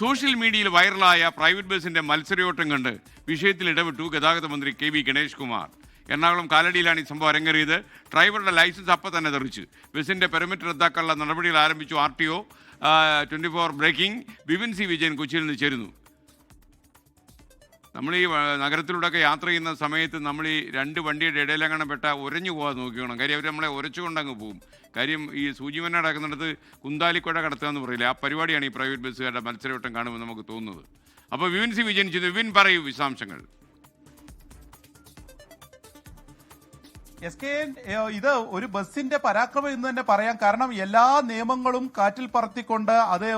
Social മീഡിയയിൽ വൈറലായ private ബസിന്റെ മത്സരയോട്ടം കണ്ട് വിഷയത്തിൽ ഇടപെട്ടു ഗതാഗത മന്ത്രി കെ വി ഗണേഷ് കുമാർ. എറണാകുളം കാലടിയിലാണ് ഈ സംഭവം അരങ്ങേറിയത്. ഡ്രൈവറുടെ ലൈസൻസ് അപ്പം തന്നെ തെറിച്ചു ബസിന്റെ പെർമിറ്റ് റദ്ദാക്കാനുള്ള നടപടികൾ ആരംഭിച്ചു R T O twenty four breaking. Bipin C Vijayan കൊച്ചിയിൽ നിന്ന് ചേരുന്നു. നമ്മൾ ഈ നഗരത്തിലൂടെ നഗരത്തിലൂടെയൊക്കെ യാത്ര ചെയ്യുന്ന സമയത്ത് നമ്മൾ ഈ രണ്ട് വണ്ടിയുടെ ഇടയിലങ്ങനെ പെട്ട ഉരഞ്ഞു പോകാതെ നോക്കിക്കണം. കാര്യം അവർ നമ്മളെ ഉരച്ചുകൊണ്ട് അങ്ങ് പോകും കാര്യം ഈ സൂചിമന അടക്കുന്നിടത്ത് കുന്താലിക്കുഴ കടത്തുക എന്ന് പറയില്ല? ആ പരിപാടിയാണ് ഈ പ്രൈവറ്റ് ബസ്സുകാരുടെ മത്സരവട്ടം കാണുമ്പോൾ നമുക്ക് തോന്നുന്നത്. അപ്പോൾ വിവിൻ സി വിജയൻ ചെയ്തു വിവിൻ പറയൂ വിശദാംശങ്ങൾ. എസ് കെ ഇത് ഒരു ബസിന്റെ പരാക്രമം എന്ന് തന്നെ പറയാം. കാരണം എല്ലാ നിയമങ്ങളും കാറ്റിൽ പറത്തിക്കൊണ്ട് അത്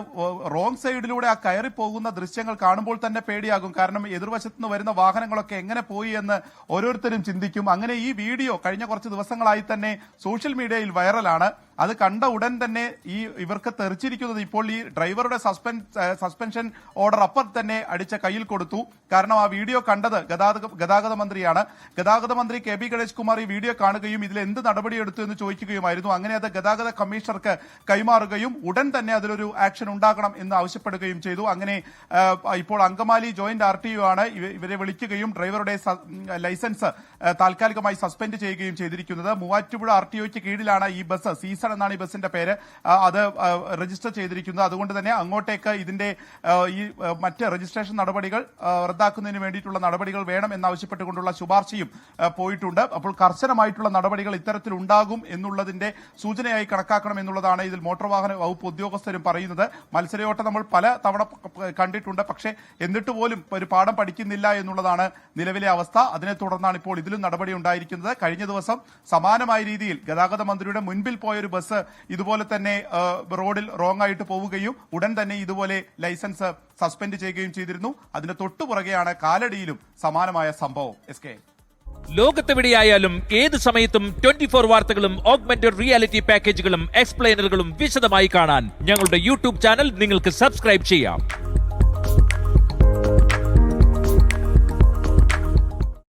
റോങ് സൈഡിലൂടെ ആ കയറി പോകുന്ന ദൃശ്യങ്ങൾ കാണുമ്പോൾ തന്നെ പേടിയാകും. കാരണം എതിർവശത്ത് നിന്ന് വരുന്ന വാഹനങ്ങളൊക്കെ എങ്ങനെ പോയി എന്ന് ഓരോരുത്തരും ചിന്തിക്കും. അങ്ങനെ ഈ വീഡിയോ കഴിഞ്ഞ കുറച്ച് ദിവസങ്ങളായി തന്നെ സോഷ്യൽ മീഡിയയിൽ വൈറലാണ്. അത് കണ്ട ഉടൻ തന്നെ ഈ ഇവർക്ക് തെറിച്ചിരിക്കുന്നത് ഇപ്പോൾ ഈ ഡ്രൈവറുടെ സസ്പെൻ സസ്പെൻഷൻ ഓർഡർ അപ്പർ തന്നെ അടിച്ച കയ്യിൽ കൊടുത്തു. കാരണം ആ വീഡിയോ കണ്ടത് ഗതാഗത ഗതാഗത മന്ത്രിയാണ്. ഗതാഗത മന്ത്രി കെ ബി ഗണേഷ് കുമാർ ഈ വീഡിയോ കാണുകയും ഇതിൽ എന്ത് നടപടിയെടുത്തു എന്ന് ചോദിക്കുകയുമായിരുന്നു. അങ്ങനെ അത് ഗതാഗത കമ്മീഷണർക്ക് കൈമാറുകയും ഉടൻ തന്നെ അതിലൊരു ആക്ഷൻ ഉണ്ടാകണം എന്ന് ആവശ്യപ്പെടുകയും ചെയ്തു. അങ്ങനെ ഇപ്പോൾ അങ്കമാലി ജോയിന്റ് ആർ ടി ആണ് ഇവരെ വിളിക്കുകയും ഡ്രൈവറുടെ ലൈസൻസ് താൽക്കാലികമായി സസ്പെൻഡ് ചെയ്യുകയും ചെയ്തിരിക്കുന്നത്. മൂവാറ്റുപുഴ ആർ ടി ഒക്ക് കീഴിലാണ് ഈ ബസ് സീസൺ എന്നാണ് ഈ ബസിന്റെ പേര്. അത് രജിസ്റ്റർ ചെയ്തിരിക്കുന്നത്. അതുകൊണ്ട് തന്നെ അങ്ങോട്ടേക്ക് ഇതിന്റെ ഈ മറ്റ് രജിസ്ട്രേഷൻ നടപടികൾ റദ്ദാക്കുന്നതിന് വേണ്ടിയിട്ടുള്ള നടപടികൾ വേണം എന്നാവശ്യപ്പെട്ടുകൊണ്ടുള്ള ശുപാർശയും പോയിട്ടുണ്ട്. അപ്പോൾ കർശനമായിട്ടുള്ള നടപടികൾ ഇത്തരത്തിൽ ഉണ്ടാകും എന്നുള്ളതിന്റെ സൂചനയായി കണക്കാക്കണം എന്നുള്ളതാണ് ഇതിൽ മോട്ടോർ വാഹന വകുപ്പ് ഉദ്യോഗസ്ഥരും പറയുന്നത്. മത്സരയോട്ടം നമ്മൾ പല തവണ കണ്ടിട്ടുണ്ട്. പക്ഷേ എന്നിട്ട് പോലും ഒരു പാഠം പഠിക്കുന്നില്ല എന്നുള്ളതാണ് നിലവിലെ അവസ്ഥ. അതിനെ തുടർന്നാണ് ഇപ്പോൾ ഇതിലും നടപടി ഉണ്ടായിരിക്കുന്നത്. കഴിഞ്ഞ ദിവസം സമാനമായ രീതിയിൽ ഗതാഗത മന്ത്രിയുടെ മുൻപിൽ പോയ ഒരു ബസ് ഇതുപോലെ തന്നെ റോഡിൽ റോങ് ആയിട്ട് പോവുകയും ഉടൻ തന്നെ ഇതുപോലെ ലൈസൻസ് സസ്പെൻഡ് ചെയ്യുകയും ചെയ്തിരുന്നു. അതിന്റെ തൊട്ടുപുറകെയാണ് കാലടിയിലും സമാനമായ സംഭവം. എസ് കെ ലോകത്തെവിടെയായാലും ഏത് സമയത്തും ട്വന്റി ഫോർ വാർത്തകളും ഓഗ്മെന്റഡ് റിയാലിറ്റി പാക്കേജുകളും എക്സ്പ്ലെയിനറുകളും വിശദമായി കാണാൻ ഞങ്ങളുടെ യൂട്യൂബ് ചാനൽ നിങ്ങൾക്ക് സബ്സ്ക്രൈബ് ചെയ്യാം.